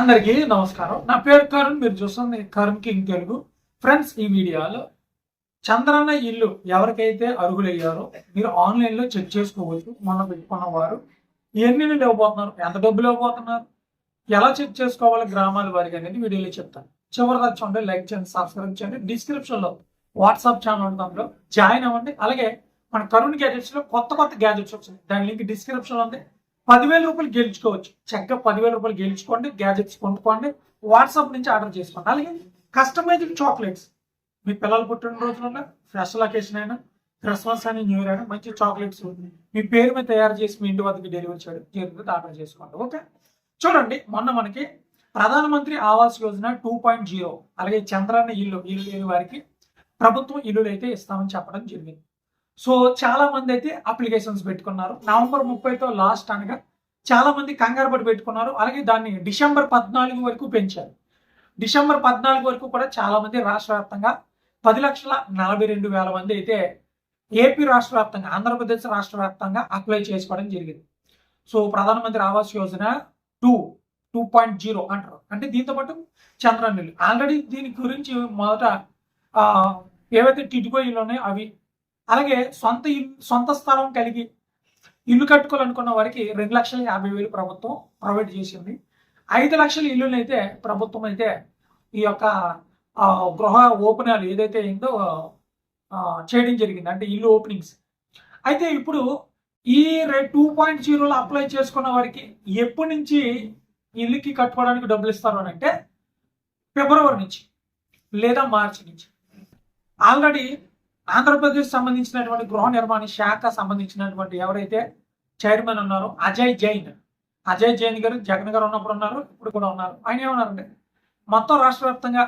అందరికీ నమస్కారం. నా పేరు కరుణ్ మీరు చూస్తుంది కరుణ్ కింగ్ తెలుగు. ఫ్రెండ్స్ ఈ వీడియోలో చంద్రన్న ఇల్లు ఎవరికైతే అర్హులయ్యారో మీరు ఆన్లైన్లో చెక్ చేసుకోవచ్చు. మొన్న పెట్టుకున్న వారు ఎన్ని నుండి ఇవ్వబోతున్నారు? ఎంత డబ్బులు ఇవ్వబోతున్నారు? ఎలా చెక్ చేసుకోవాలి? గ్రామాల వారికి అనేది వీడియోలో చెప్తాను. చివరి దాకా చూడండి లైక్ చేయండి సబ్స్క్రైబ్ చేయండి. డిస్క్రిప్షన్లో వాట్సాప్ ఛానల్ దాంట్లో జాయిన్ అవ్వండి. అలాగే మన కరుణ్ గ్యాజెట్స్లో కొత్త కొత్త గ్యాజెట్స్ వచ్చాయి దాని లింక్ డిస్క్రిప్షన్లో ఉంది. పదివేల రూపాయలు గెలుచుకోవచ్చు. చక్కగా పదివేల రూపాయలు గెలుచుకోండి గ్యాజెట్స్ కొనుక్కోండి వాట్సాప్ నుంచి ఆర్డర్ చేసుకోండి. అలాగే కస్టమైజ్డ్ చాక్లెట్స్ మీ పిల్లల పుట్టినరోజున స్పెషల్ అకేషన్ అయినా క్రిస్మస్ అని న్యూ ఇయర్ అయినా మంచి చాక్లెట్స్ మీ పేరు మీద తయారు చేసి మీ ఇంటి వద్దకు డెలివరీ చేయడం జరుగుతుంది ఆర్డర్ చేసుకోండి. ఓకే? చూడండి మొన్న మనకి Pradhanmantri Awas Yojana two point zero అలాగే చంద్రాన్న ఇల్లు ఇల్లు లేని వారికి ప్రభుత్వం ఇల్లులు అయితే ఇస్తామని చెప్పడం జరిగింది. సో చాలా మంది అయితే అప్లికేషన్స్ పెట్టుకున్నారు. నవంబర్ ముప్పైతో లాస్ట్ అనగా చాలా మంది కంగారు పడి పెట్టుకున్నారు. అలాగే దాన్ని డిసెంబర్ పద్నాలుగు వరకు పెంచారు. డిసెంబర్ పద్నాలుగు వరకు కూడా చాలా మంది రాష్ట్ర వ్యాప్తంగా పది లక్షల నలభై రెండు వేల మంది అయితే ఏపీ రాష్ట్ర వ్యాప్తంగా ఆంధ్రప్రదేశ్ రాష్ట్ర వ్యాప్తంగా అప్లై చేసుకోవడం జరిగింది. So Pradhanmantri Awas Yojana two two point zero అంటారు. అంటే దీంతో పాటు చంద్రన్ ఆల్రెడీ దీని గురించి మొదట ఏవైతే టిటికో ఉన్నాయో అవి అలాగే సొంత ఇల్లు సొంత స్థలం కలిగి ఇల్లు కట్టుకోవాలనుకున్న వారికి రెండు లక్షల యాభై వేలు ప్రభుత్వం ప్రొవైడ్ చేసింది. ఐదు లక్షల ఇల్లులు అయితే ప్రభుత్వం అయితే ఈ యొక్క గృహ ఓపెనాలు ఏదైతే అయిందో చేయడం జరిగింది. అంటే ఇల్లు ఓపెనింగ్స్. అయితే ఇప్పుడు ఈ టూ పాయింట్ జీరోలో అప్లై చేసుకున్న వారికి ఎప్పటి నుంచి ఇల్లుకి కట్టుకోవడానికి డబ్బులు ఇస్తారు అని అంటే ఫిబ్రవరి నుంచి లేదా మార్చి నుంచి. ఆల్రెడీ ఆంధ్రప్రదేశ్ సంబంధించినటువంటి గృహ నిర్మాణ శాఖ సంబంధించినటువంటి ఎవరైతే చైర్మన్ ఉన్నారో అజయ్ జైన్. అజయ్ జైన్ గారు జగన్ గారు ఉన్నప్పుడు ఉన్నారు ఇప్పుడు కూడా ఉన్నారు. ఆయన ఏమన్నారంటే మొత్తం రాష్ట్ర వ్యాప్తంగా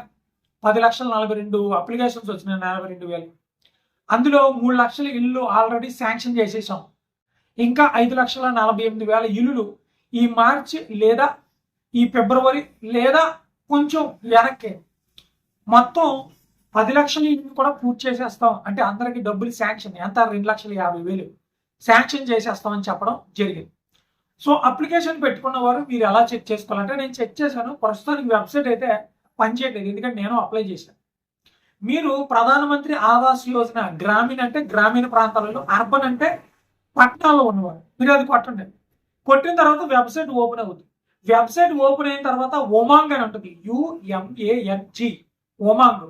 పది లక్షల నలభై రెండు అప్లికేషన్స్ వచ్చినాయి నలభై రెండు వేలు. అందులో మూడు లక్షల ఇల్లు ఆల్రెడీ శాంక్షన్ చేసేసాం. ఇంకా ఐదు లక్షల నలభై ఎనిమిది వేల ఇల్లులు ఈ మార్చి లేదా ఈ ఫిబ్రవరి లేదా కొంచెం వెనక్కి. మొత్తం పది లక్షల ఇల్లు కూడా పూర్తి చేసేస్తాం. అంటే అందరికీ డబ్బులు శాంక్షన్. ఎంత? రెండు లక్షల యాభై వేలు. శాంక్షన్ చేసేస్తాం అని చెప్పడం జరిగింది. సో అప్లికేషన్ పెట్టుకున్న వారు మీరు ఎలా చెక్ చేసుకోవాలంటే నేను చెక్ చేశాను. ప్రస్తుతానికి వెబ్సైట్ అయితే పనిచేయట్లేదు ఎందుకంటే నేను అప్లై చేశాను. మీరు ప్రధానమంత్రి ఆవాస్ యోజన గ్రామీణ అంటే గ్రామీణ ప్రాంతాలలో అర్బన్ అంటే పట్టణాల్లో ఉన్నవారు. మీరు అది కొట్టండి. కొట్టిన తర్వాత వెబ్సైట్ ఓపెన్ అవుతుంది వెబ్సైట్ ఓపెన్ అయిన తర్వాత ఒమాంగ్ అని ఉంటుంది. యుఎంఏఎన్జి ఒమాంగ్.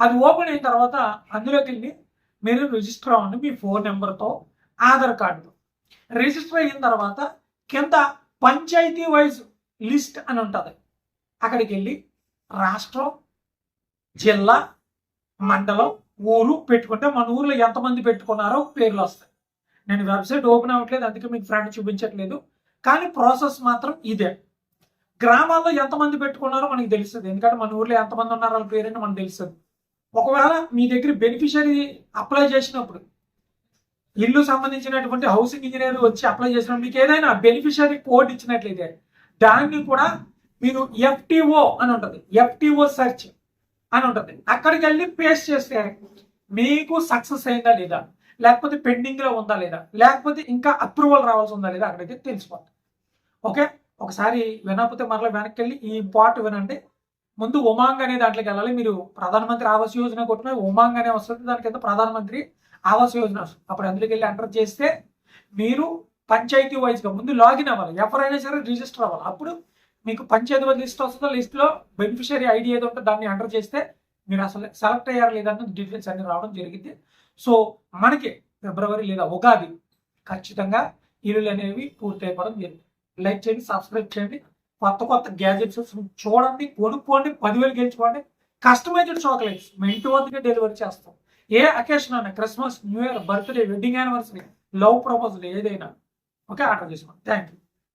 అది ఓపెన్ అయిన తర్వాత అందులోకి వెళ్ళి మీరు రిజిస్టర్ అవ్వండి మీ ఫోన్ నెంబర్తో ఆధార్ కార్డుతో. రిజిస్టర్ అయిన తర్వాత కింద పంచాయతీ వైజ్ లిస్ట్ అని ఉంటుంది. అక్కడికి వెళ్ళి రాష్ట్రం జిల్లా మండలం ఊరు పెట్టుకుంటే మన ఊర్లో ఎంతమంది పెట్టుకున్నారో పేర్లు వస్తాయి. నేను వెబ్సైట్ ఓపెన్ అవ్వట్లేదు అందుకే మీకు ఫ్రెండ్ చూపించట్లేదు. కానీ ప్రాసెస్ మాత్రం ఇదే. గ్రామాల్లో ఎంతమంది పెట్టుకున్నారో మనకి తెలుస్తుంది. ఎందుకంటే మన ఊర్లో ఎంతమంది ఉన్నారో వాళ్ళ పేరైనా మనకు తెలుస్తుంది. ఒకవేళ మీ దగ్గర బెనిఫిషరీ అప్లై చేసినప్పుడు ఇల్లు సంబంధించినటువంటి హౌసింగ్ ఇంజనీర్ వచ్చి అప్లై చేసినప్పుడు మీకు ఏదైనా బెనిఫిషరీ కోడ్ ఇచ్చినట్లయితే దాన్ని కూడా మీరు ఎఫ్టిఓ అని ఉంటుంది. ఎఫ్టిఓ సెర్చ్ అని ఉంటుంది. అక్కడికి వెళ్ళి పేస్ట్ చేస్తే మీకు సక్సెస్ అయిందా లేదా? లేకపోతే పెండింగ్లో ఉందా లేదా? లేకపోతే ఇంకా అప్రూవల్ రావాల్సి ఉందా లేదా అక్కడైతే తెలిసిపోతుంది ఓకే ఒకసారి వినకపోతే మరలా వెనక్కి వెళ్ళి ఈ పార్ట్ వినండి. ముందు ఉమాంగ్ అనే దాంట్లోకి వెళ్ళాలి. మీరు ప్రధానమంత్రి ఆవాస్ యోజన కొట్టిన ఉమాంగ్ అనే వస్తుంది. దాని కింద ప్రధానమంత్రి ఆవాస్ యోజన వస్తుంది. అప్పుడు అందులోకి వెళ్ళి ఎంటర్ చేస్తే మీరు పంచాయతీ వైజ్గా ముందు లాగిన్ అవ్వాలి. ఎవరైనా సరే రిజిస్టర్ అవ్వాలి. అప్పుడు మీకు పంచాయతీ వైజ్ లిస్ట్ వస్తుందో లిస్ట్లో బెనిఫిషరీ బెనిఫిషియరీ ఐడి ఏదో ఉంటే దాన్ని ఎంటర్ చేస్తే మీరు అసలు సెలెక్ట్ అయ్యారు లేదన్న డీటెయిల్స్ అన్ని రావడం జరిగింది. సో మనకి ఫిబ్రవరి లేదా ఉగాది ఖచ్చితంగా ఇల్లులు అనేవి పూర్తి అయిపోవడం జరిగింది. లైక్ చేయండి సబ్స్క్రైబ్ చేయండి. కొత్త కొత్త గ్యాజెట్స్ చూడండి కొనుక్కోండి పదివేలు గెలుచుకోండి. కస్టమైజ్డ్ చాక్లెట్స్ మీ ఇంటి వద్దకే డెలివరీ చేస్తాం. ఏ అకేషన్ అయినా Christmas new year birthday wedding anniversary love proposal ఏదైనా ఓకే ఆర్డర్ చేసుకోండి థ్యాంక్ యూ